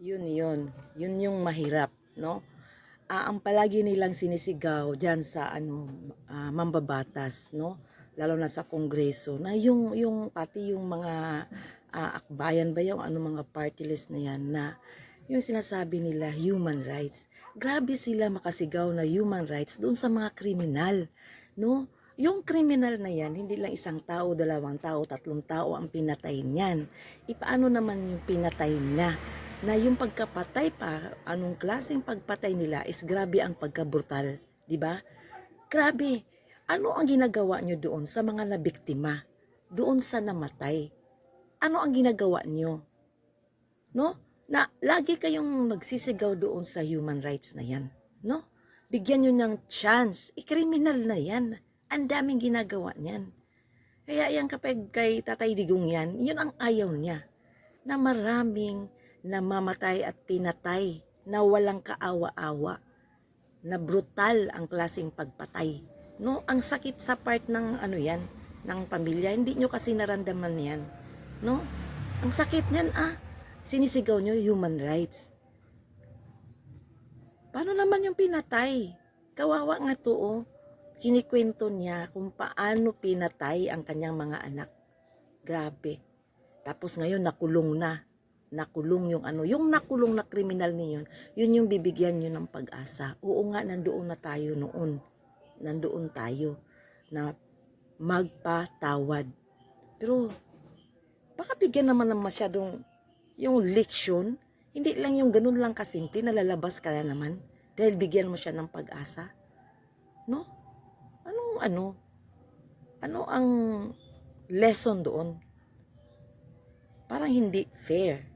Yun yun. Yun yung mahirap, no? Ah, ang palagi nilang sinisigaw diyan sa ano ah, mambabatas, no? Lalo na sa kongreso na yung yung pati yung mga ah, akbayan ba yung ano mga party list na yan na yung sinasabi nila human rights. Grabe sila makasigaw na human rights doon sa mga kriminal, no? Yung kriminal na yan, hindi lang isang tao, dalawang tao, tatlong tao ang pinatay niyan. Ipaano naman yung pinatay niya? Na yung pagkapatay pa, anong klaseng pagpatay nila is grabe ang pagkabrutal, di ba? Grabe. Ano ang ginagawa nyo doon sa mga nabiktima? Doon sa namatay? Ano ang ginagawa nyo? No? Na lagi kayong nagsisigaw doon sa human rights na yan. No? Bigyan nyo ng chance. I-criminal na yan. Ang daming ginagawa niyan. Kaya yan kapag kay Tatay Digong yan, yun ang ayaw niya. Na maraming namamatay at pinatay na walang kaawa-awa. Na brutal ang klaseng pagpatay. No, ang sakit sa part ng ano yan, ng pamilya, hindi nyo kasi naramdaman yan. No? Ang sakit niyan ah, sinisigaw nyo human rights. Paano naman yung pinatay? Kawawa nga to oh. Kinikwento niya kung paano pinatay ang kanyang mga anak. Grabe. Tapos ngayon nakulong na. Nakulong yung ano, yung nakulong na kriminal niyon, yun yung bibigyan nyo ng pag-asa. Oo nga, nandoon na tayo noon. Nandoon tayo na magpatawad. Pero, baka bigyan naman ng masyadong yung leksyon, hindi lang yung ganun lang kasimple, nalalabas ka na naman dahil bigyan mo siya ng pag-asa. No? Anong ano? Ano ang lesson doon? Parang hindi fair.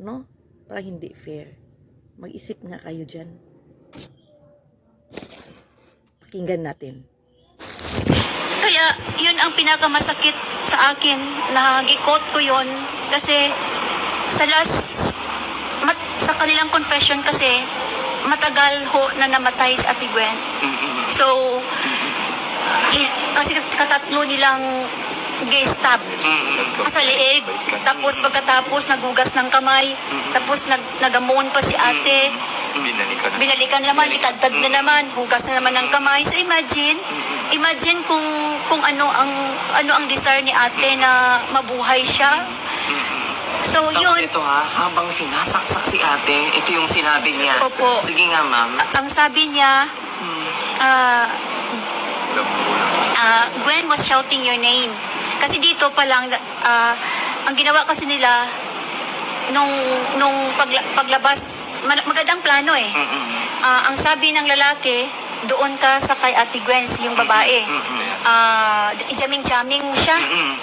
No? Parang hindi fair. Mag-isip nga kayo dyan. Pakinggan natin. Kaya yun ang pinakamasakit sa akin. Nagikot ko yun kasi sa last, mat, sa kanilang confession kasi matagal ho na namatay si Ate Gwen. So, kasi katatlo nilang gay stab sa liig. Tapos pagkatapos nagugas ng kamay. Tapos nag, nagamon pa si ate. Binalikan. binalikan naman, itadtad na naman, hugas na naman ng kamay. So imagine, imagine kung kung ano ang ano ang desire ni ate na mabuhay siya. So Tapos yun, ito ha, habang sinasaksak si ate, ito yung sinabi niya. Opo. Sige nga ma'am. ang sabi niya, ah, ah, Gwen was shouting your name. Kasi dito pa lang, ah, ang ginawa kasi nila, nung, nung pagla- paglabas, ma- magandang plano eh. Ah, ang sabi ng lalaki, doon ka sa kay Ate Gwen, yung babae. Ah, ijaming-jaming mo siya.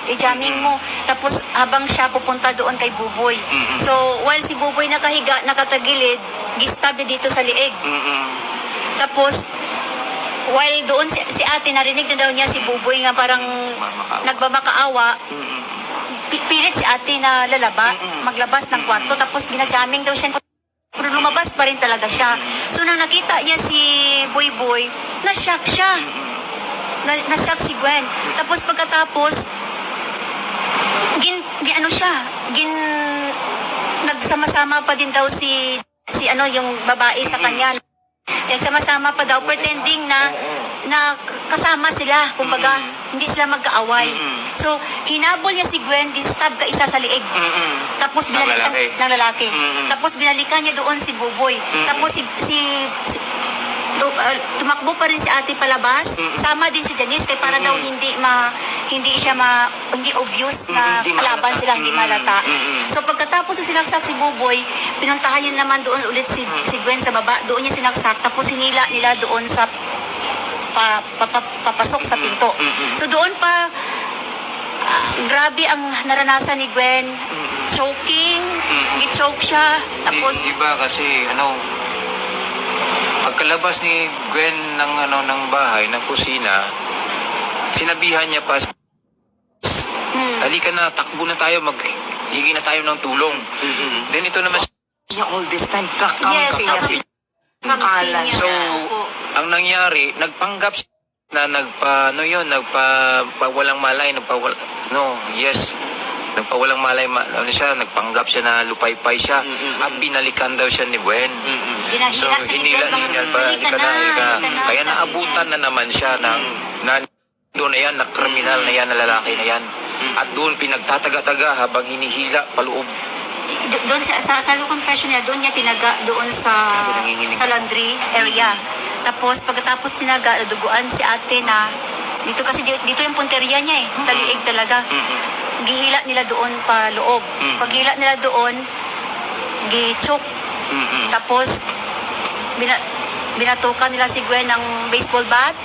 Ijaming mo. Tapos habang siya pupunta doon kay Buboy. So, while si Buboy nakahiga, nakatagilid, gistab dito sa liig. Tapos, while doon si, si ate, narinig na daw niya si Buboy nga parang Mamakaawa. nagbamakaawa, Mm-mm. pi- pilit si ate na lalaba, maglabas ng kwarto, tapos ginajaming daw siya. Pero lumabas pa rin talaga siya. So nang nakita niya si Boy Boy, na-shock siya. Na, na-shock si Gwen. Tapos pagkatapos, gin, gin ano siya, gin, nagsama-sama pa din daw si, si ano, yung babae sa kanya. Nagsama-sama pa daw, pretending na, na kasama sila, kumbaga, hindi sila magkaaway. So, hinabol niya si Gwen, gistab ka isa sa liig. Tapos Ng binalikan lalaki. ng lalaki. Tapos binalikan niya doon si Buboy. Tapos si, si, si tu- uh, tumakbo pa rin si ate palabas. Mm-mm. Sama din si Janice kaya para daw hindi ma hindi siya ma hindi obvious na Mm, hindi kalaban malata. sila, hindi malata. So pagkatapos na sinaksak si Buboy, pinuntahan niya naman doon ulit si, Mm. si Gwen sa baba. Doon niya sinaksak. Tapos hinila nila doon sa pa, pa, pa- papasok sa pinto. So doon pa ah, grabe ang naranasan ni Gwen. Choking, gi-choke siya. Tapos, Di, iba kasi ano pagkalabas ni Gwen ng ano ng bahay ng kusina sinabihan niya pa hmm, halika na takbo na tayo mag higi na tayo ng tulong Mm-mm. then ito naman Niya all this time, yes, kakampi niya si Nakalan. niya. so ang nangyari nagpanggap siya na nagpa ano yun nagpa pa, walang malay nagpa wal- no yes Nagpawalang malay, ma, ano siya, nagpanggap siya na lupaypay siya at binalikan daw siya ni Gwen. Dinahila So, sa hinila likod, niya mga, pa, "Halika hindi ka na, na, halika na." halika na, Kaya naabutan na naman siya ng, na, doon na yan, na kriminal na yan, na lalaki na yan. At doon pinagtataga-taga habang hinihila paloob. Do- doon sa, sa, sa confession niya, doon niya tinaga doon sa sa laundry area. Tapos pagkatapos tinaga, duguan si ate na dito kasi di- dito yung punteriya niya eh, sa liig talaga. Gihila nila doon pa loob. Paghila nila doon, gichok. Tapos bina, binatukan nila si Gwen ng baseball bat.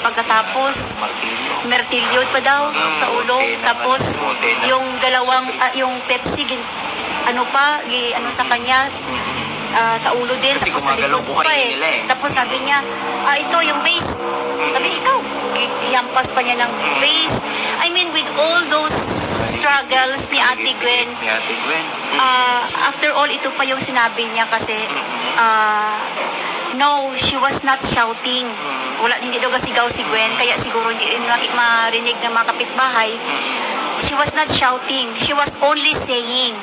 Pagkatapos, Martilyo. mertilyo pa daw Mm, sa ulo. Tapos, yung dalawang, ah, yung Pepsi, gin, ano pa, gi, ano sa kanya, ah, sa ulo din. Kasi tapos sa gumagalaw likod buhay pa eh. nila eh. Tapos sabi niya, ah, ito yung base. Sabi, ikaw, gi- ihampas pa niya ng base. I mean, with all those struggles ni Ate Gwen, Ni Ate Gwen. Ah, after all, ito pa yung sinabi niya kasi, ah, no, she was not shouting. Wala, hindi daw sigaw si Gwen, kaya siguro hindi rin maki- marinig ng mga kapitbahay. She was not shouting. She was only saying,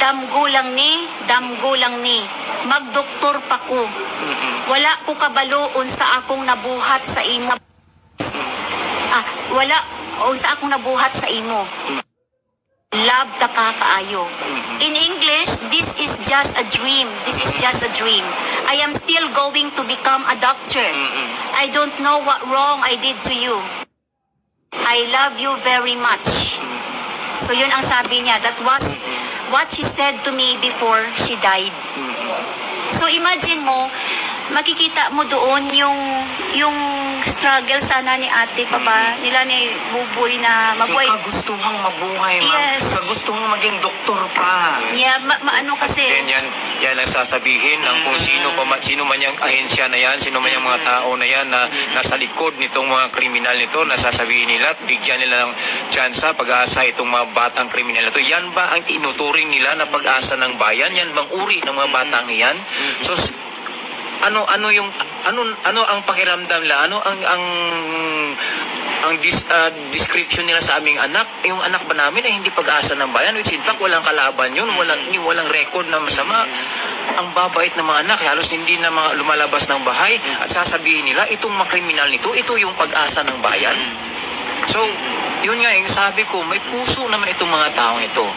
damgo lang ni, damgo lang ni, magdoktor pa ko. Wala ko kabalo unsa akong nabuhat sa imo. Ah, wala unsa akong nabuhat sa imo love ta ka kaayo. In English, this is just a dream. This is just a dream. I am still going to become a doctor. I don't know what wrong I did to you. I love you very much. So yun ang sabi niya. That was what she said to me before she died. So imagine mo, makikita mo doon yung yung struggle sana ni ate pa ba, nila ni Buboy na mabuhay. Yung kagustuhang mabuhay, ma'am. Yes. Kagustuhang maging doktor pa. Yeah, ma- maano kasi, Then yan, yan ang sasabihin ng kung sino pa man, sino man yung ahensya na yan, sino man yung mga tao na yan na nasa likod nitong mga kriminal nito, nasasabihin nila, at bigyan nila ng tsansa, pag-asa itong mga batang kriminal nito. Yan ba ang tinuturing nila na pag-asa ng bayan? Yan bang uri ng mga batang yan? So, ano ano yung ano ano ang pakiramdam nila ano ang ang ang dis, ah, description nila sa aming anak? Yung anak ba namin ay hindi pag-asa ng bayan? Which in fact walang kalaban yun. Walang walang record na masama. Ang babait ng mga anak halos hindi na mga lumalabas ng bahay. At sasabihin nila itong mga kriminal nito ito yung pag-asa ng bayan. So yun nga yung sabi ko may puso naman itong mga taong ito